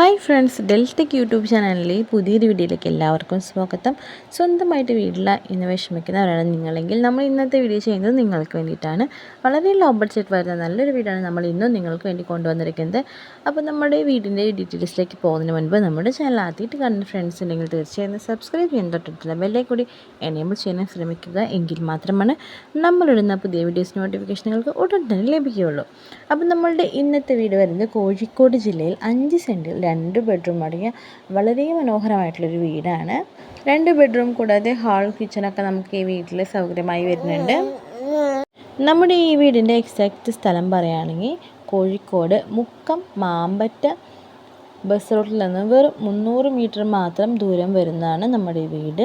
Hi friends Deltech YouTube ചാനലിലെ പുതിയൊരു വീഡിയോയിലേക്ക് എല്ലാവർക്കും സ്വാഗതം. സ്വന്തമായിട്ട് വീട്ടിൽ ഇന്ന് വിഷമിക്കുന്നവരാണ് നിങ്ങളെങ്കിൽ നമ്മൾ ഇന്നത്തെ വീഡിയോ ചെയ്യുന്നത് നിങ്ങൾക്ക് വേണ്ടിയിട്ടാണ്. വളരെ ലോ ബഡ്ജറ്റ് വരുന്ന നല്ലൊരു വീടാണ് നമ്മൾ ഇന്നും നിങ്ങൾക്ക് വേണ്ടി കൊണ്ടുവന്നിരിക്കുന്നത്. അപ്പോൾ നമ്മുടെ വീടിന്റെ ഡീറ്റെയിൽസിലേക്ക് പോകുന്നതിന് മുൻപ് നമ്മുടെ ചാനൽ ആദ്യമായിട്ട് കാണുന്ന ഫ്രണ്ട്സ് ഉണ്ടെങ്കിൽ തീർച്ചയായും സബ്സ്ക്രൈബ് ചെയ്യാൻ തൊട്ടിട്ടുള്ള ബെല്ലേ കൂടി എനേബിൾ ചെയ്യാൻ ശ്രമിക്കുക എങ്കിൽ മാത്രമാണ് നമ്മളിടുന്ന പുതിയ വീഡിയോസ് നോട്ടിഫിക്കേഷനുകൾക്ക് ഉടൻ തന്നെ ലഭിക്കുകയുള്ളൂ. അപ്പോൾ നമ്മളുടെ ഇന്നത്തെ വീട് വരുന്നത് കോഴിക്കോട് ജില്ലയിൽ അഞ്ച് സെന്റിൽ രണ്ട് ബെഡ്റൂം അടങ്ങിയ വളരെ മനോഹരമായിട്ടുള്ളൊരു വീടാണ്. രണ്ട് ബെഡ്റൂം കൂടാതെ ഹാൾ കിച്ചണൊക്കെ നമുക്ക് ഈ വീട്ടിൽ സൗകര്യമായി വരുന്നുണ്ട്. നമ്മുടെ ഈ വീടിന്റെ എക്സാക്റ്റ് സ്ഥലം പറയുകയാണെങ്കിൽ കോഴിക്കോട് മുക്കം മാമ്പറ്റ ബസ് റൂട്ടിൽ നിന്ന് വെറും മുന്നൂറ് മീറ്റർ മാത്രം ദൂരം വരുന്നതാണ് നമ്മുടെ ഈ വീട്.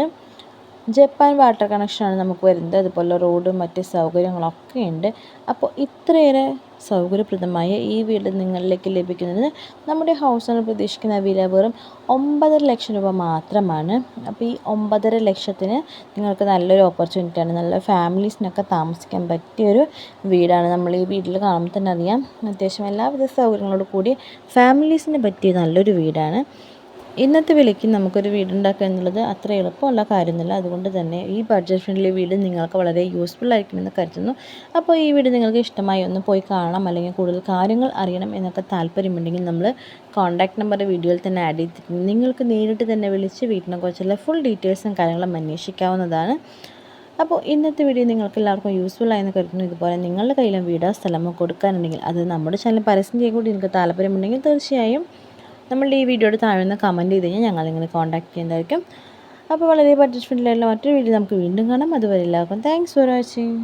ജപ്പാൻ വാട്ടർ കണക്ഷനാണ് നമുക്ക് വരുന്നത്. അതുപോലെ റോഡും മറ്റ് സൗകര്യങ്ങളൊക്കെ ഉണ്ട്. അപ്പോൾ ഇത്രയേറെ സൗകര്യപ്രദമായ ഈ വീട് നിങ്ങളിലേക്ക് ലഭിക്കുന്നത് നമ്മുടെ ഹൗസ് ഓണർ പ്രതീക്ഷിക്കുന്ന വില വെറും ഒമ്പതര ലക്ഷം രൂപ മാത്രമാണ്. അപ്പോൾ ഈ ഒമ്പതര ലക്ഷത്തിന് നിങ്ങൾക്ക് നല്ലൊരു ഓപ്പർച്യൂണിറ്റിയാണ് നല്ല ഫാമിലീസിനൊക്കെ താമസിക്കാൻ പറ്റിയൊരു വീടാണ് നമ്മൾ ഈ വീട്ടിൽ കാണുമ്പോൾ തന്നെ അറിയാം. അത്യാവശ്യം എല്ലാവിധ സൗകര്യങ്ങളോട് കൂടി ഫാമിലീസിന് പറ്റിയ നല്ലൊരു വീടാണ്. ഇന്നത്തെ വിലയ്ക്ക് നമുക്കൊരു വീടുണ്ടാക്കുക എന്നുള്ളത് അത്ര എളുപ്പമുള്ള കാര്യമൊന്നുമില്ല. അതുകൊണ്ട് തന്നെ ഈ ബഡ്ജറ്റ് ഫ്രണ്ട്ലി വീട് നിങ്ങൾക്ക് വളരെ യൂസ്ഫുൾ ആയിരിക്കുമെന്ന് കരുതുന്നു. അപ്പോൾ ഈ വീട് നിങ്ങൾക്ക് ഇഷ്ടമായി ഒന്ന് പോയി കാണാം അല്ലെങ്കിൽ കൂടുതൽ കാര്യങ്ങൾ അറിയണം എന്നൊക്കെ താല്പര്യമുണ്ടെങ്കിൽ നമ്മൾ കോൺടാക്ട് നമ്പർ വീഡിയോയിൽ തന്നെ ആഡ് ചെയ്തിട്ടുണ്ട്. നിങ്ങൾക്ക് നേരിട്ട് തന്നെ വിളിച്ച് വീട്ടിനെ കുറിച്ചുള്ള ഫുൾ ഡീറ്റെയിൽസും കാര്യങ്ങളും അന്വേഷിക്കാവുന്നതാണ്. അപ്പോൾ ഇന്നത്തെ വീഡിയോ നിങ്ങൾക്ക് എല്ലാവർക്കും യൂസ്ഫുൾ ആയെന്ന് കരുതുന്നു. ഇതുപോലെ നിങ്ങളുടെ കയ്യിലും വീടോ സ്ഥലമോ കൊടുക്കാനുണ്ടെങ്കിൽ അത് നമ്മുടെ ചാനൽ പരസ്യം ചെയ്യാൻ കൂടി നിങ്ങൾക്ക് താല്പര്യമുണ്ടെങ്കിൽ തീർച്ചയായും നമ്മളുടെ ഈ വീഡിയോയുടെ താഴെ നിന്ന് കമന്റ് ചെയ്ത് കഴിഞ്ഞാൽ ഞങ്ങൾ നിങ്ങളെ കോൺടാക്ട് ചെയ്യുന്നതായിരിക്കും. അപ്പോൾ വളരെ ഫ്രണ്ട്ലിയുള്ള മറ്റൊരു വീഡിയോ നമുക്ക് വീണ്ടും കാണാം. അതുവരെ എല്ലാവർക്കും താങ്ക്സ് ഫോർ വാച്ചിങ്